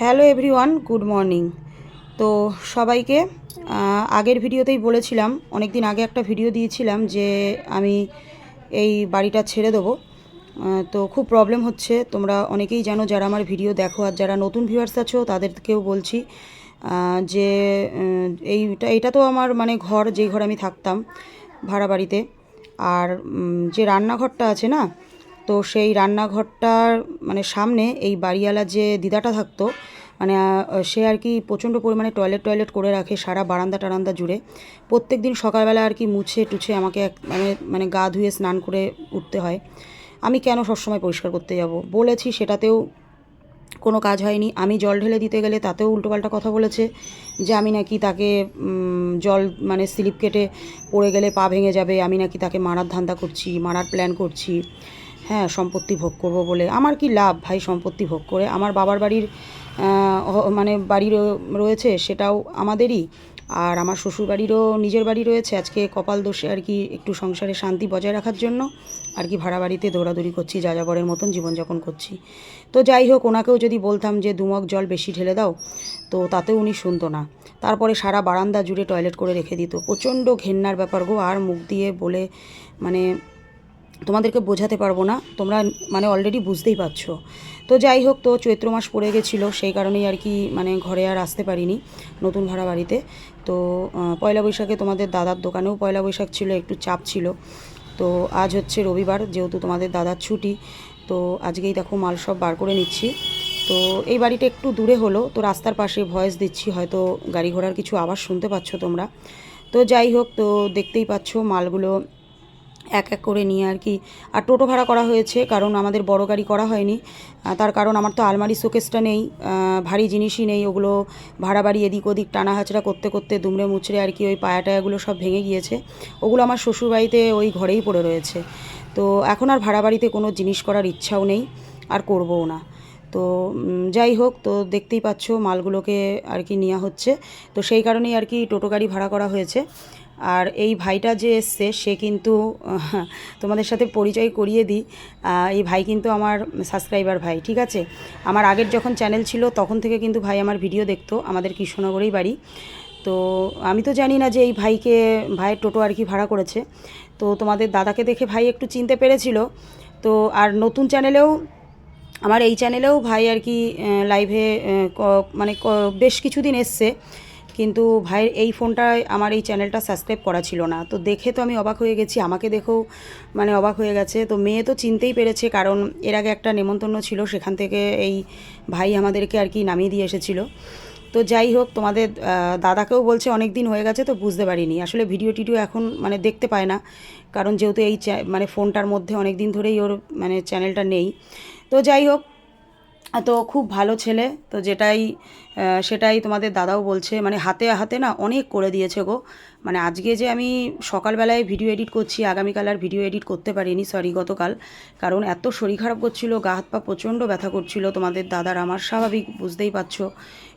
Hello everyone, good morning. তো সবাইকে আগের ভিডিওতেই বলেছিলাম অনেক দিন আগে একটা ভিডিও দিয়েছিলাম যে আমি এই বাড়িটা ছেড়ে দেবো। তো খুব প্রবলেম হচ্ছে, তোমরা অনেকেই জানো যারা আমার ভিডিও দেখো আর যারা নতুন ভিউয়ার্স আছো, তাদেরকেও বলছি যে এইটা, এটা তো আমার মানে ঘর যেই ঘর আমি থাকতাম ভাড়া বাড়িতে। আর যে রান্নাঘরটা আছে না তো সেই রান্নাঘরটার মানে সামনে এই বাড়িওয়ালা যে দিদাটা থাকতো মানে সে আর কি প্রচণ্ড পরিমাণে টয়লেট টয়লেট করে রাখে সারা বারান্দা টারান্দা জুড়ে। প্রত্যেক দিন সকালবেলা আর কি মুছে টুছে আমাকে এক মানে মানে গা ধুয়ে স্নান করে উঠতে হয়। আমি কেন সবসময় পরিষ্কার করতে যাব? বলেছি সেটাতেও কোনো কাজ হয়নি। আমি জল ঢেলে দিতে গেলে তাতেও উল্টোপাল্টা কথা বলেছে যে আমি নাকি তাকে জল মানে স্লিপ কেটে পড়ে গেলে পা ভেঙে যাবে, আমি নাকি তাকে মারার ধান্দা করছি, মারার প্ল্যান করছি। হ্যাঁ সম্পত্তি ভোগ করব বলে। আমার কি লাভ ভাই সম্পত্তি ভোগ করে? আমার বাবার বাড়ির মানে বাড়ি রয়েছে সেটাও আমাদেরই। আর আমার শ্বশুর বাড়িরও নিজের বাড়ি রয়েছে আজকে কপাল দোষে আর কি একটু সংসারে শান্তি বজায় রাখার জন্য। আর কি ভাড়া বাড়িতে দৌড়াদৌড়ি করছি, যা যাযাবরের মতন জীবনযাপন করছি। তো যাই হোক, ওনাকেও যদি বলতাম যে দুমগ জল বেশি ঢেলে দাও, তো তাতেও উনি শুনতো না। তারপরে সারা বারান্দা জুড়ে টয়লেট করে রেখে দিত। প্রচণ্ড ঘেন্নার ব্যাপার গো, আর মুখ দিয়ে বলে মানে তোমাদেরকে বোঝাতে পারব না, তোমরা মানে অলরেডি বুঝতেই পারছ। তো যাই হোক, তো চৈত্র মাস পড়ে গেছিল, সেই কারণেই আর কি মানে ঘরে আর আসতে পারিনি নতুন ভাড়া বাড়িতে। তো পয়লা বৈশাখে তোমাদের দাদার দোকানেও পয়লা বৈশাখ ছিল, একটু চাপ ছিল। তো আজ হচ্ছে রবিবার, যেহেতু তোমাদের দাদার ছুটি, তো আজকেই দেখো মাল সব বার করে নিচ্ছি। তো এই বাড়িটা একটু দূরে হলো, তো রাস্তার পাশে ভয়েস দিচ্ছি, হয়তো গাড়ি ঘোড়ার কিছু আওয়াজ শুনতে পাচ্ছ তোমরা। তো যাই হোক, তো দেখতেই পাচ্ছ মালগুলো এক এক করে নিয়ে আর কি। আর টোটো ভাড়া করা হয়েছে, কারণ আমাদের বড় গাড়ি করা হয়নি। তার কারণ আমার তো আলমারি শোকেসটা নেই ভারী জিনিসই নেই, ওগুলো ভাড়া বাড়ি এদিক ওদিক টানা হাচড়া করতে করতে দুমড়ে মুচড়ে আর কি ওই পায়া টায়াগুলো সব ভেঙে গিয়েছে। ওগুলো আমার শ্বশুরবাড়িতে ওই ঘরেই পড়ে রয়েছে। তো এখন আর ভাড়া বাড়িতে কোনো জিনিস করার ইচ্ছাও নেই, আর করবও না। তো যাই হোক, তো দেখতেই পাচ্ছ মালগুলোকে আর কি নেওয়া হচ্ছে। তো সেই কারণেই আর কি টোটো গাড়ি ভাড়া করা হয়েছে। আর এই ভাইটা যে এসছে, সে কিন্তু তোমাদের সাথে পরিচয় করিয়ে দিই। এই ভাই কিন্তু আমার সাবস্ক্রাইবার ভাই, ঠিক আছে? আমার আগের যখন চ্যানেল ছিল, তখন থেকে কিন্তু ভাই আমার ভিডিও দেখতো, আমাদের কৃষ্ণনগরেই বাড়ি। তো আমি তো জানি না যে এই ভাইকে, ভাইয়ের টোটো আর কি ভাড়া করেছে। তো তোমাদের দাদাকে দেখে ভাই একটু চিনতে পেরেছিল। তো আর নতুন চ্যানেলেও আমার এই চ্যানেলেও ভাই আর কি লাইভে মানে বেশ কিছুদিন এসছে। কিন্তু ভাইয়ের এই ফোনটায় আমার এই চ্যানেলটা সাবস্ক্রাইব করা ছিল না। তো দেখে তো আমি অবাক হয়ে গেছি। আমাকে দেখেও মানে অবাক হয়ে গেছে। তো মেয়ে তো চিনতেই পেরেছে, কারণ এর আগে একটা নেমন্তন্ন ছিল। সেখান থেকে এই ভাই আমাদেরকে আর কি নামিয়ে দিয়ে এসেছিল। তো যাই হোক, তোমাদের দাদাকেও বলছে অনেক দিন হয়ে গেছে, তো বুঝতে পারিনি। আসলে ভিডিও টিডিও এখন মানে দেখতে পায় না। কারণ যেহেতু এই মানে ফোনটার মধ্যে অনেক দিন ধরেই ওর মানে চ্যানেলটা নেই। তো যাই হোক, তো খুব ভালো ছেলে, তো যেটাই সেটাই তোমাদের দাদাও বলছে মানে হাতে হাতে না অনেক করে দিয়েছে গো। মানে আজকে যে আমি সকালবেলায় ভিডিও এডিট করছি, আগামীকাল আর ভিডিও এডিট করতে পারিনি সরি গতকাল। কারণ এত শরীর খারাপ করছিল, গা হাত পা প্রচণ্ড ব্যথা করছিল, তোমাদের দাদার আমার স্বাভাবিক, বুঝতেই পারছ,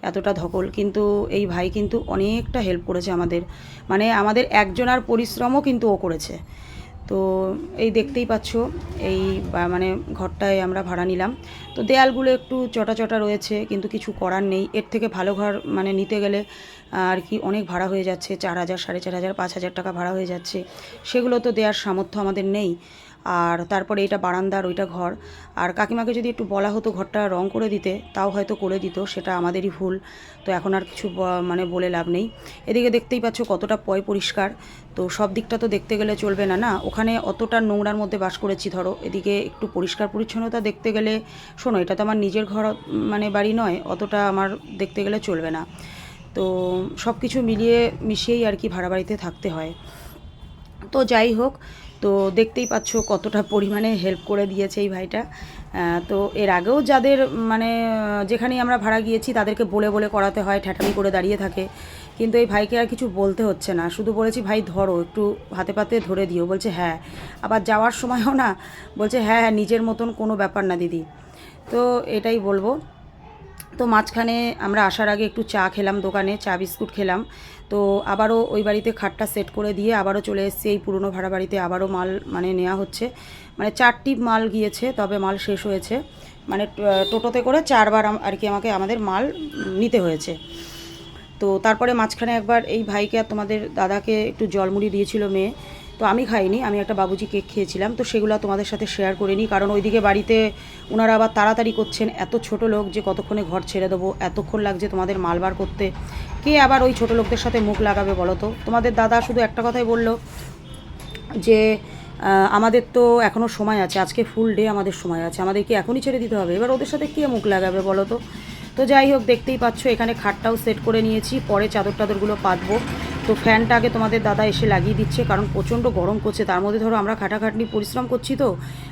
এতটা ধকল। কিন্তু এই ভাই কিন্তু অনেকটা হেল্প করেছে আমাদের। মানে আমাদের একজনার পরিশ্রমও কিন্তু ও করেছে। তো এই দেখতেই পাচ্ছ, এই মানে ঘরটায় আমরা ভাড়া নিলাম। তো দেয়ালগুলো একটু চটা চটা রয়েছে, কিন্তু কিছু করার নেই। এর থেকে ভালো ঘর মানে নিতে গেলে, আর কি, অনেক ভাড়া হয়ে যাচ্ছে। চার হাজার, সাড়ে চার হাজার, পাঁচ হাজার টাকা ভাড়া হয়ে যাচ্ছে। সেগুলো তো দেওয়ার সামর্থ্য আমাদের নেই। আর তারপরে এটা বারান্দার ওইটা ঘর। আর কাকিমাকে যদি একটু বলা হতো ঘরটা রং করে দিতে, তাও হয়তো করে দিত, সেটা আমাদেরই ভুল। তো এখন আর কিছু মানে বলে লাভ নেই। এদিকে দেখতেই পাচ্ছ কতটা পয় পরিষ্কার। তো সব দিকটা তো দেখতে গেলে চলবে না না? ওখানে অতটা নোংরার মধ্যে বাস করেছি, ধরো। এদিকে একটু পরিষ্কার পরিচ্ছন্নতা দেখতে গেলে, শোনো, এটা তো আমার নিজের ঘর মানে বাড়ি নয়, অতটা আমার দেখতে গেলে চলবে না। তো সব কিছু মিলিয়ে, মিশিয়েই আর কি ভাড়া বাড়িতে থাকতে হয়। তো যাই হোক তো দেখতেই পাচ্ছ কতটা পরিমাণে হেল্প করে দিয়েছে এই ভাইটা। তো এর আগেও যাদের মানে যেখানেই আমরা ভাড়া গিয়েছি তাদেরকে বলে বলে করাতে হয় ঠ্যাঠামি করে দাঁড়িয়ে থাকে। কিন্তু এই ভাইকে আর কিছু বলতে হচ্ছে না। শুধু বলেছি, ভাই, ধরো, একটু হাতে পাতে ধরে দিও। বলছে হ্যাঁ। আবার যাওয়ার সময়ও না, বলছে হ্যাঁ হ্যাঁ নিজের মতন কোনো ব্যাপার না, দিদি। তো এটাই বলব। তো মাঝখানে আমরা আসার আগে একটু চা খেলাম দোকানে, চা বিস্কুট খেলাম। তো আবারও ওই বাড়িতে খাটটা সেট করে দিয়ে আবারও চলে এসেছি। এই পুরনো ভাড়া বাড়িতে আবারও মাল মানে নেওয়া হচ্ছে। মানে চারটি মাল গিয়েছে, তবে মাল শেষ হয়েছে। মানে টোটোতে করে চারবার আর কি আমাকে, আমাদের মাল নিতে হয়েছে। তো তারপরে মাঝখানে একবার এই ভাইকে আর তোমাদের দাদাকে একটু জলমুড়ি দিয়েছিল মেয়ে। তো আমি খাইনি, আমি একটা বাবুজি কেক খেয়েছিলাম। তো সেগুলো তোমাদের সাথে শেয়ার করে নিই, কারণ ওইদিকে বাড়িতে ওনারা আবার তাড়াতাড়ি করছেন। এত ছোট লোক যে কতক্ষণে ঘর ছেড়ে দেবো, এতক্ষণ লাগছে তোমাদের মালবার করতে। কে আবার ওই ছোট লোকদের সাথে মুখ লাগাবে বলো তো? তোমাদের দাদা শুধু একটা কথাই বলল, যে আমাদের তো এখনও সময় আছে, আজকে ফুল ডে আমাদের সময় আছে আমাদেরকে এখনই ছেড়ে দিতে হবে? এবার ওদের সাথে কে মুখ লাগাবে বলো তো? তো যাই হোক, দেখতেই পাচ্ছ, এখানে খাটটাও সেট করে নিয়েছি। পরে চাদর টাদরগুলো পাতবো। তো ফ্যানটা আগে তোমাদের দাদা এসে লাগিয়ে দিচ্ছে, কারণ প্রচণ্ড গরম করছে তার মধ্যে ধরো আমরা খাটাখাটনি পরিশ্রম করছি তো।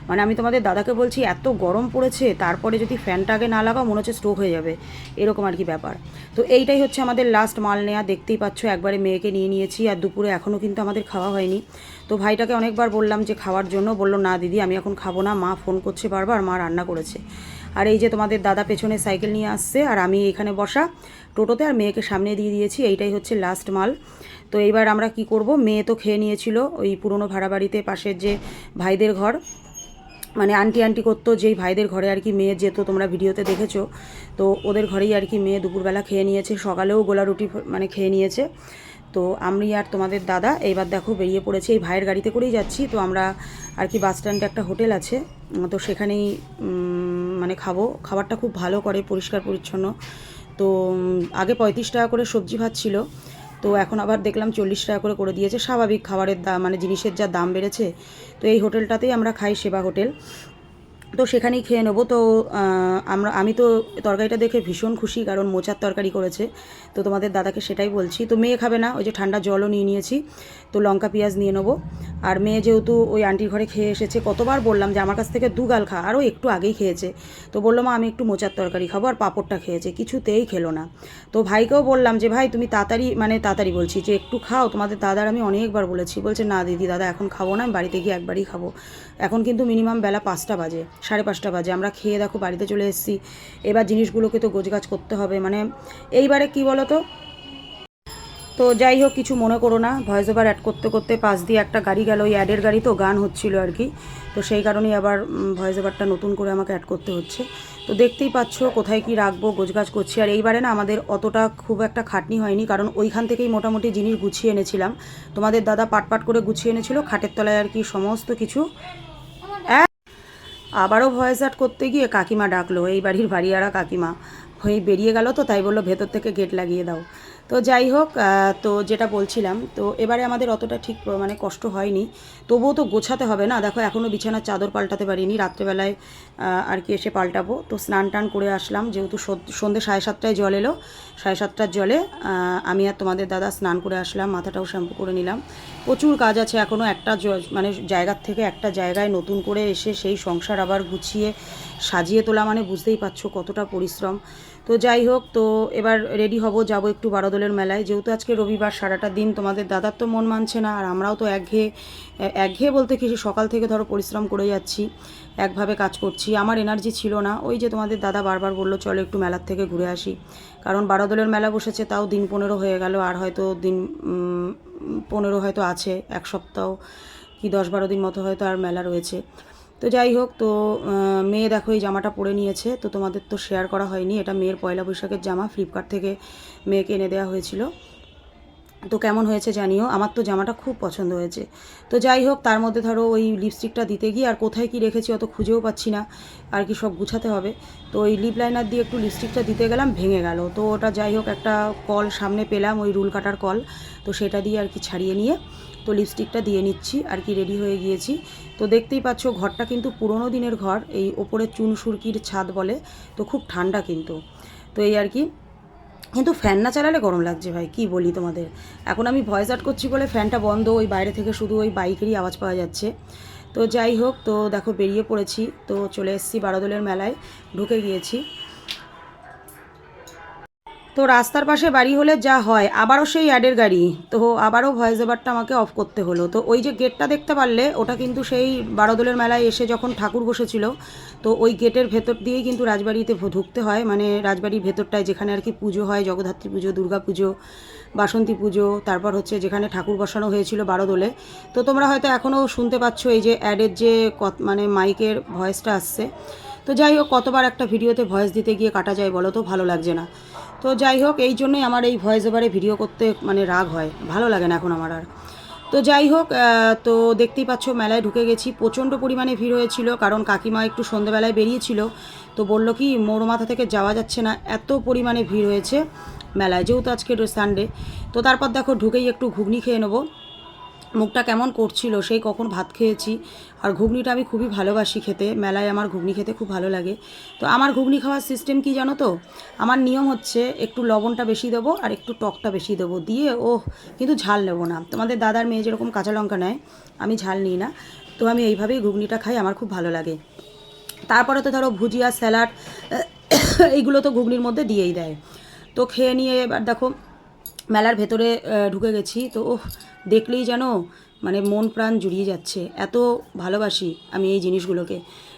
মানে আমি তোমাদের দাদাকে বলছি, এত গরম পড়েছে, তারপরে যদি ফ্যানটা আগে না লাগাও, মনে হচ্ছে স্ট্রোক হয়ে যাবে। এরকম আর কি ব্যাপার। তো এইটাই হচ্ছে আমাদের লাস্ট মাল নেওয়া দেখতেই পাচ্ছ, একবারে মেয়েকে নিয়ে নিয়েছি, আর দুপুরে এখনও কিন্তু আমাদের খাওয়া হয়নি। তো ভাইটাকে অনেকবার বললাম যে খাওয়ার জন্য। বলল, না দিদি, আমি এখন খাব না। মা ফোন করছে বারবার, মা রান্না করেছে। আর এই যে তোমাদের দাদা পেছনে সাইকেল নিয়ে আসছে, আর আমি এখানে বসা। টোটোতে আর মেয়েকে সামনে দিয়ে দিয়েছি, এইটাই হচ্ছে লাস্ট মাল। তো এইবার আমরা কি করব, মেয়ে তো খেয়ে নিয়েছিল ওই পুরনো ভাড়া বাড়িতে পাশের যে ভাইদের ঘর। মানে আন্টি আন্টি করতো, যেই ভাইদের ঘরে আর কি মেয়ে যেত, তোমরা ভিডিওতে দেখেছ। তো ওদের ঘরেই আর কি মেয়ে দুপুরবেলা খেয়ে নিয়েছে, সকালেও গোলা রুটি মানে খেয়ে নিয়েছে। তো আমি আর তোমাদের দাদা এইবার দেখো বেরিয়ে পড়েছে, এই ভাইয়ের গাড়িতে করেই যাচ্ছি। তো আমরা আর কি বাস স্ট্যান্ডে একটা হোটেল আছে, তো সেখানেই মানে খাব। খাবারটা খুব ভালো করে, পরিষ্কার, পরিচ্ছন্ন। তো আগে পঁয়ত্রিশ টাকা করে সবজি ভাত ছিল। তো এখন আবার দেখলাম চল্লিশ টাকা করে করে দিয়েছে। স্বাভাবিক খাবারের দাম মানে জিনিসের যা দাম বেড়েছে, তো এই হোটেলটাতেই আমরা খাই সেবা হোটেল। তো সেখানেই খেয়ে নেব। তো আমরা, আমি তো তরকারিটা দেখে ভীষণ খুশি, কারণ মোচার তরকারি করেছে। তো তোমাদের দাদাকে সেটাই বলছি। তো মেয়ে খাবে না, ওই যে ঠান্ডা জলও নিয়ে নিয়েছি। তো লঙ্কা, পেঁয়াজ নিয়ে নেব। আর মেয়ে যেহেতু ওই আন্টির ঘরে খেয়ে এসেছে, কতবার বললাম যে আমার কাছ থেকে দু গাল খা, আরও একটু আগেই খেয়েছে। তো বলল, মা, আমি একটু মোচার তরকারি খাব, আর পাঁপড়টা খেয়েছে, কিছুতেই খেলো না। তো ভাইকেও বললাম যে, ভাই, তুমি তাড়াতাড়ি মানে তাড়াতাড়ি বলছি যে, একটু খাও। তোমাদের দাদার আমি অনেকবার বলেছি, বলছে, না, দিদি, দাদা, এখন খাব না, আমি বাড়িতে গিয়ে একবারই খাব। এখন কিন্তু মিনিমাম বেলা পাঁচটা বাজে। সাড়ে পাঁচটা বাজে। আমরা খেয়ে দেখো বাড়িতে চলে এসেছি। এবার জিনিসগুলোকে তো গোছগাছ করতে হবে। মানে এইবারে কি বলো তো তো যাই হোক, কিছু মনে করো না। ভয়েস ওভার অ্যাড করতে করতে পাশ দিয়ে একটা গাড়ি গেল। ওই অ্যাডের গাড়ি তো গান হচ্ছিল আর কি। তো সেই কারণেই আবার ভয়েস ওভারটা নতুন করে আমাকে অ্যাড করতে হচ্ছে। তো দেখতেই পাচ্ছ কোথায় কি রাখব, গোছগাছ করছি। আর এইবারে না আমাদের অতটা খুব একটা খাটনি হয়নি। কারণ ওইখান থেকেই মোটামুটি জিনিস গুছিয়ে এনেছিলাম। তোমাদের দাদা পাট পাট করে গুছিয়ে এনেছিল। খাটের তলায় আর কি সমস্ত কিছু আবারও ভয়েস আট করতে গিয়ে কাকিমা ডাকলো, এই বাড়ির বাড়িয়ারা কাকিমা, হয়ে বেরিয়ে গেল তো, তাই বলল, ভেতর থেকে গেট লাগিয়ে দাও। তো যাই হোক তো যেটা বলছিলাম, তো এবারে আমাদের অতটা ঠিক মানে কষ্ট হয়নি। তবুও তো গোছাতে হবে না। দেখো এখনও বিছানার চাদর পাল্টাতে পারিনি। রাত্রেবেলায় আর কি এসে পাল্টাবো। তো স্নান টান করে আসলাম। যেহেতু সন্ধ্যে সাড়ে সাতটায় জল এলো, সাড়ে সাতটার জলে আমি আর তোমাদের দাদা স্নান করে আসলাম, মাথাটাও শ্যাম্পু করে নিলাম। প্রচুর কাজ আছে এখনও একটা মানে জায়গার থেকে একটা জায়গায় নতুন করে এসে সেই সংসার আবার গুছিয়ে সাজিয়ে তোলা মানে বুঝতেই পারছ কতটা পরিশ্রম। তো যাই হোক, তো এবার রেডি হব, যাব একটু বারোদলের মেলায়। যেহেতু আজকে রবিবার, সারাটা দিন তোমাদের দাদার তো মন মানছে না, আর আমরাও তো একঘেয়ে একঘেয়ে বলতে কি সকাল থেকে ধরো পরিশ্রম করে যাচ্ছি, একভাবে কাজ করছি। আমার এনার্জি ছিল না। ওই যে তোমাদের দাদা বারবার বলল, চলো একটু মেলার থেকে ঘুরে আসি। কারণ বারোদলের মেলা বসেছে, তাও দিন পনেরো হয়ে গেল, আর হয়তো দিন পনেরো হয়তো আছে, এক সপ্তাহ কি দশ বারো দিন মতো হয়তো আর মেলা রয়েছে। তো যাই হোক, তো মেয়ে দেখো এই জামাটা পরে নিয়েছে, তো তোমাদের তো শেয়ার করা হয়নি। এটা মেয়ের পয়লা বৈশাখের জামা ফ্লিপকার্ট থেকে মেয়েকে এনে দেওয়া হয়েছিল। তো কেমন হয়েছে জানিও, আমার তো জামাটা খুব পছন্দ হয়েছে। তো যাই হোক, তার মধ্যে ধরো ওই লিপস্টিকটা দিতে গিয়ে আর কোথায় কি রেখেছি অত খুঁজেও পাচ্ছি না, আর কি সব গুছাতে হবে। তো ওই লিপ লাইনার দিয়ে একটু লিপস্টিকটা দিতে গেলাম, ভেঙে গেল। তো ওটা যাই হোক, একটা কল সামনে পেলাম, ওই রুল কাটার কল তো সেটা দিয়ে আর কি ছাড়িয়ে নিয়ে তো লিপস্টিকটা দিয়ে নিচ্ছি, আর কি রেডি হয়ে গিয়েছি। তো দেখতেই পাচ্ছ, ঘরটা কিন্তু পুরোনো দিনের ঘর, এই ওপরে চুন সুরকির ছাদ বলে, তো খুব ঠান্ডা কিন্তু। তো এই আর কি, কিন্তু ফ্যান না চালালে গরম লাগছে ভাই, কি বলি তোমাদের? এখন আমি ভয়েস আউট করছি বলে ফ্যানটা বন্ধ, ওই বাইরে থেকে শুধু ওই বাইকেরই আওয়াজ পাওয়া যাচ্ছে। তো যাই হোক, তো দেখো বেরিয়ে পড়েছি, তো চলে এসেছি বারোদলের মেলায়, ঢুকে গিয়েছি। তো রাস্তার পাশে বাড়ি হলে যা হয়, আবারও সেই অ্যাডের গাড়ি। তো আবারও ভয়েস ওভারটা আমাকে অফ করতে হলো। তো ওই যে গেটটা দেখতে পারলে, ওটা কিন্তু সেই বারোদলের মেলায় এসে যখন ঠাকুর বসেছিল, তো ওই গেটের ভেতর দিয়েই কিন্তু রাজবাড়িতে ঢুকতে হয়। মানে রাজবাড়ির ভেতরটায় যেখানে আর কি পুজো হয়, জগদ্ধাত্রী পুজো, দুর্গা পুজো, বাসন্তী পুজো, তারপর হচ্ছে যেখানে ঠাকুর বসানো হয়েছিল বারোদলে। তো তোমরা হয়তো এখনও শুনতে পাচ্ছ এই যে অ্যাডের যে মানে মাইকের ভয়েসটা আসছে। তো যাই হোক, কতবার একটা ভিডিওতে ভয়েস দিতে গিয়ে কাটা যায় বলো তো, ভালো লাগছে না। তো যাই হোক, এই জন্যই আমার এই ভয়েস ওভারে ভিডিও করতে মানে রাগ হয়। ভালো লাগে না এখন আমার আর। তো যাই হোক তো দেখতেই পাচ্ছ মেলায় ঢুকে গেছি। প্রচণ্ড পরিমাণে ভিড় হয়েছিল, কারণ কাকিমা একটু সন্ধেবেলায় বেরিয়েছিল। তো বলল কি, মোর মাথা থেকে যাওয়া যাচ্ছে না, এত পরিমাণে ভিড় হয়েছে মেলায়। যেহেতু আজকে সানডে তো তারপর দেখো ঢুকেই একটু ঘুগনি খেয়ে নেব। মুখটা কেমন করছিল, সেই কখন ভাত খেয়েছি। আর ঘুগনিটা আমি খুবই ভালোবাসি খেতে, মেলায় আমার ঘুগনি খেতে খুব ভালো লাগে। তো আমার ঘুগনি খাওয়ার সিস্টেম কি জানো তো? আমার নিয়ম হচ্ছে একটু লবণটা বেশি দেবো আর একটু টকটা বেশি দেবো। দিয়ে ও কিন্তু ঝাল নেব না। তোমাদের দাদার মেয়ে যেরকম কাঁচা লঙ্কা নেয়, আমি ঝাল নিই না। তো আমি এইভাবেই ঘুগনিটা খাই, আমার খুব ভালো লাগে। তারপরে তো ধরো ভুজিয়া, স্যালাড এইগুলো তো ঘুগনির মধ্যে দিয়েই দেয়। তো খেয়ে নিয়ে এবার দেখো মেলার ভেতরে ঢুকে গেছি। তো ওহ, দেখলেই যেন মানে মন প্রাণ জুড়িয়ে যাচ্ছে। এত ভালোবাসি আমি এই জিনিসগুলোকে।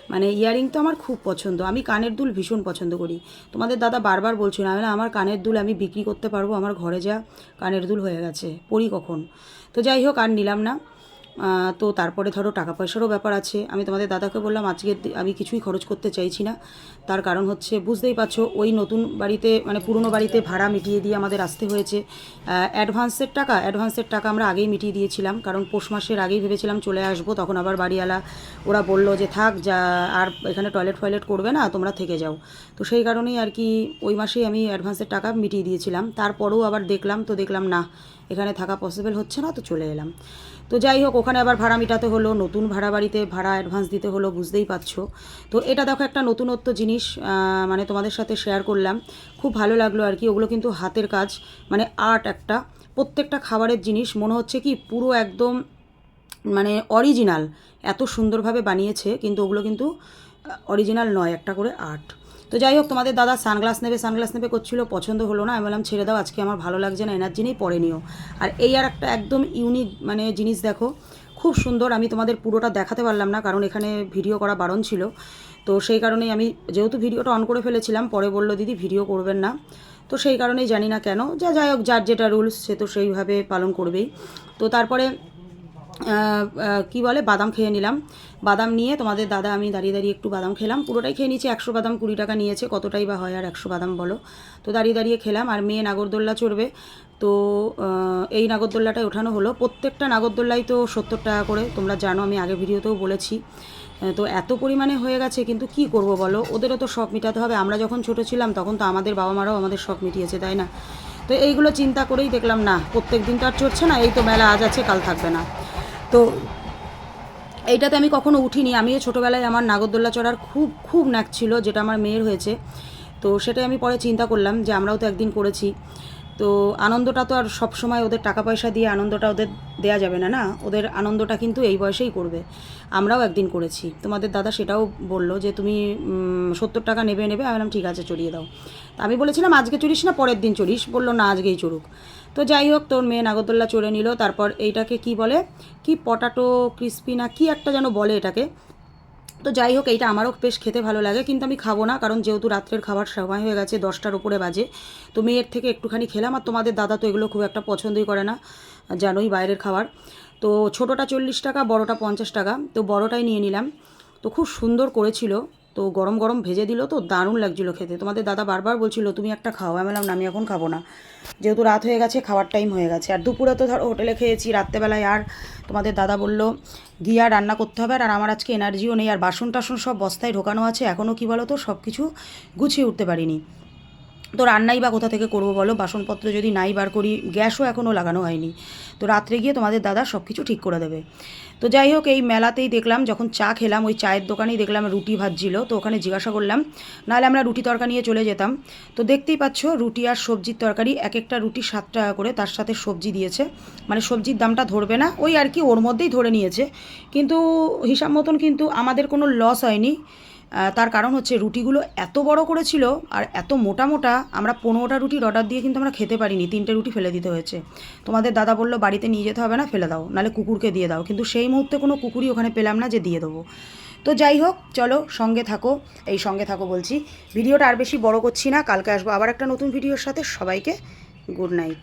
মানে ইয়ারিং তো আমার খুব পছন্দ। আমি কানের দুল ভীষণ পছন্দ করি। তোমাদের দাদা বারবার বলছিল, আমি না, আমার কানের দুল আমি বিক্রি করতে পারব। আমার ঘরে যা কানের দুল হয়ে গেছে পড়ি কখন? তো যাই হোক, আর নিলাম না। তো তারপরে ধরো টাকা পয়সারও ব্যাপার আছে। আমি তোমাদের দাদাকে বললাম, আজকে আমি কিছুই খরচ করতে চাইছি না। তার কারণ হচ্ছে, বুঝতেই পারছ, ওই নতুন বাড়িতে মানে পুরনো বাড়িতে ভাড়া মিটিয়ে দিয়ে আমাদের আসতে হয়েছে। অ্যাডভান্সের টাকা অ্যাডভান্সের টাকা আমরা আগেই মিটিয়ে দিয়েছিলাম, কারণ পৌষ মাসের আগেই ভেবেছিলাম চলে আসব, তখন আবার বাড়িওয়ালা, ওরা বলল যে, থাক, যা, আর এখানে টয়লেট ফয়লেট করবে না, তোমরা থেকে যাও। তো সেই কারণেই আর কি ওই মাসেই আমি অ্যাডভান্সের টাকা মিটিয়ে দিয়েছিলাম। তারপরেও আবার দেখলাম, তো দেখলাম না। এখানে থাকা পসিবল হচ্ছে না, তো চলে এলাম। তো যাই হোক, ওখানে আবার ভাড়া মেটাতে হলো, নতুন ভাড়া বাড়িতে ভাড়া অ্যাডভান্স দিতে হলো, বুঝতেই পারছ। তো এটা দেখো একটা নতুনত্ব জিনিস মানে তোমাদের সাথে শেয়ার করলাম। খুব ভালো লাগল আর কি, ওগুলো কিন্তু হাতের কাজ মানে আর্ট একটা। প্রত্যেকটা খাবারের জিনিস, মনে হচ্ছে কি পুরো একদম মানে অরিজিনাল এত সুন্দরভাবে বানিয়েছে, কিন্তু ওগুলো কিন্তু অরিজিনাল নয়, একটা করে আর্ট তো যাই হোক, তোমাদের দাদা সানগ্লাস নেবে সানগ্লাস নেবে করছিল, পছন্দ হলো না। আমি বললাম, ছেড়ে দাও, আজকে আমার ভালো লাগছে না, এনার্জি নেই, পরে নিও। আর এই আর একটা একদম ইউনিক মানে জিনিস দেখো, খুব সুন্দর, আমি তোমাদের পুরোটা দেখাতে পারলাম না, কারণ এখানে ভিডিও করা বারণ ছিল। তো সেই কারণেই আমি যেহেতু ভিডিওটা অন করে ফেলেছিলাম, পরে বলল, দিদি ভিডিও করবেন না। তো সেই কারণেই জানি না কেন, যা যাই হোক, যার যেটা রুলস সে তো সেইভাবে পালন করবেই। তো তারপরে কি বলে, বাদাম খেয়ে নিলাম। বাদাম নিয়ে তোমাদের দাদা, আমি দাঁড়িয়ে দাঁড়িয়ে একটু বাদাম খেলাম। পুরোটাই খেয়ে নিয়েছি, একশো বাদাম কুড়ি টাকা নিয়েছে, কতটাই বা হয় আর একশো বাদাম বলো। তো দাঁড়িয়ে দাঁড়িয়ে খেলাম, আর মেয়ে নাগরদোল্লা চড়বে। তো এই নাগরদোল্লাটাই ওঠানো হলো। প্রত্যেকটা নাগরদোল্লাই তো সত্তর টাকা করে, তোমরা জানো, আমি আগে ভিডিওতেও বলেছি। তো এত পরিমাণে হয়ে গেছে, কিন্তু কি করব বলো? ওদেরও তো শখ মেটাতে হবে। আমরা যখন ছোট ছিলাম, তখন তো আমাদের বাবা মারাও আমাদের শখ মিটিয়েছে, তাই না? তো এইগুলো চিন্তা করেই দেখলাম, না, প্রত্যেক দিন তো আর চড়ছে না, এই তো মেলা, আজ আছে, কাল থাকবে না। তো এইটাতে আমি কখনো উঠিনি। আমিও ছোটোবেলায় আমার নাগরদোল্লা চড়ার খুব খুব ন্যাক ছিল, যেটা আমার মেয়ের হয়েছে। তো সেটাই আমি পরে চিন্তা করলাম যে আমরাও তো একদিন করেছি। তো আনন্দটা তো আর সব সময় ওদের টাকা পয়সা দিয়ে আনন্দটা ওদের দেয়া যাবে না না? ওদের আনন্দটা কিন্তু এই বয়সেই করবে। আমরাও একদিন করেছি। তোমাদের দাদা সেটাও বলল যে তুমি সত্তর টাকা নেবে নেবে। আমি বললাম, ঠিক আছে, চড়িয়ে দাও। তা আমি বলেছিলাম, আজকে চড়িস না, পরের দিন চড়িস। বলল, না, আজকেই চড়ুক। তো যাই হোক, তোর মেয়ে নাগরদোল্লা চড়ে নিল। তারপর এইটাকে কি বলে? কি পটাটো ক্রিস্পি না কি একটা যেন বলে এটাকে। তো যাই হোক, এইটা আমারও বেশ খেতে ভালো লাগে, কিন্তু আমি খাব না, কারণ যেহেতু রাত্রের খাবার সময় হয়ে গেছে, দশটার উপরে বাজে। তো মেয়ের থেকে একটুখানি খেলাম, আর তোমাদের দাদা তো এগুলো খুব একটা পছন্দই করে না, জানোই বাইরের খাবার। তো ছোটোটা চল্লিশ টাকা, বড়টা পঞ্চাশ টাকা, তো বড়টাই নিয়ে নিলাম। তো খুব সুন্দর করেছিল। তো গরম গরম ভেজে দিল তো দারুণ লাগছিল খেতে। তোমাদের দাদা বারবার বলছিল, তুমি একটা খাও। আমি বললাম, না, আমি এখন খাব না। যেহেতু রাত হয়ে গেছে, খাওয়ার টাইম হয়ে গেছে। আর দুপুরে তো ধরো হোটেলে খেয়েছি, রাত্রেবেলায় আর তোমাদের দাদা বলল, গিয়ে রান্না করতে হবে। আর আমার আজকে এনার্জিও নেই, আর বাসন টাসন সব বস্তায় ঢোকানো আছে। এখনও কি বলো তো সব কিছু গুছিয়ে উঠতে পারিনি। তো রান্নাই বা কোথা থেকে করব বলো? বাসনপত্র যদি নাই বার করি, গ্যাসও এখনও লাগানো হয়নি। তো রাত্রে গিয়ে তোমাদের দাদা সব কিছু ঠিক করে দেবে। তো যাই হোক, এই মেলাতেই দেখলাম, যখন চা খেলাম, ওই চায়ের দোকানেই দেখলাম রুটি ভাজছিল। তো ওখানে জিজ্ঞাসা করলাম, নাহলে আমরা রুটি তরকা নিয়ে চলে যেতাম। তো দেখতেই পাচ্ছ, রুটি আর সবজির তরকারি, এক একটা রুটি সাত টাকা করে, তার সাথে সবজি দিয়েছে। মানে সবজির দামটা ধরবে না, ওই আর কি, ওর মধ্যেই ধরে নিয়েছে। কিন্তু হিসাব মতন কিন্তু আমাদের কোনো লস হয়নি। তার কারণ হচ্ছে রুটিগুলো এত বড় করেছিল আর এত মোটা মোটা, আমরা পনেরোটা রুটির অর্ডার দিয়ে কিন্তু আমরা খেতে পারিনি, তিনটে রুটি ফেলে দিতে হয়েছে। তোমাদের দাদা বলল, বাড়িতে নিয়ে যেতে হবে না, ফেলে দাও, নাহলে কুকুরকে দিয়ে দাও। কিন্তু সেই মুহূর্তে কোনো কুকুরই ওখানে পেলাম না যে দিয়ে দেবো। তো যাই হোক, চলো সঙ্গে থাকো, এই সঙ্গে থাকো বলছি। ভিডিওটা আর বেশি বড় করছি না, কালকে আসব আবার একটা নতুন ভিডিওর সাথে, সবাইকে গুড নাইট।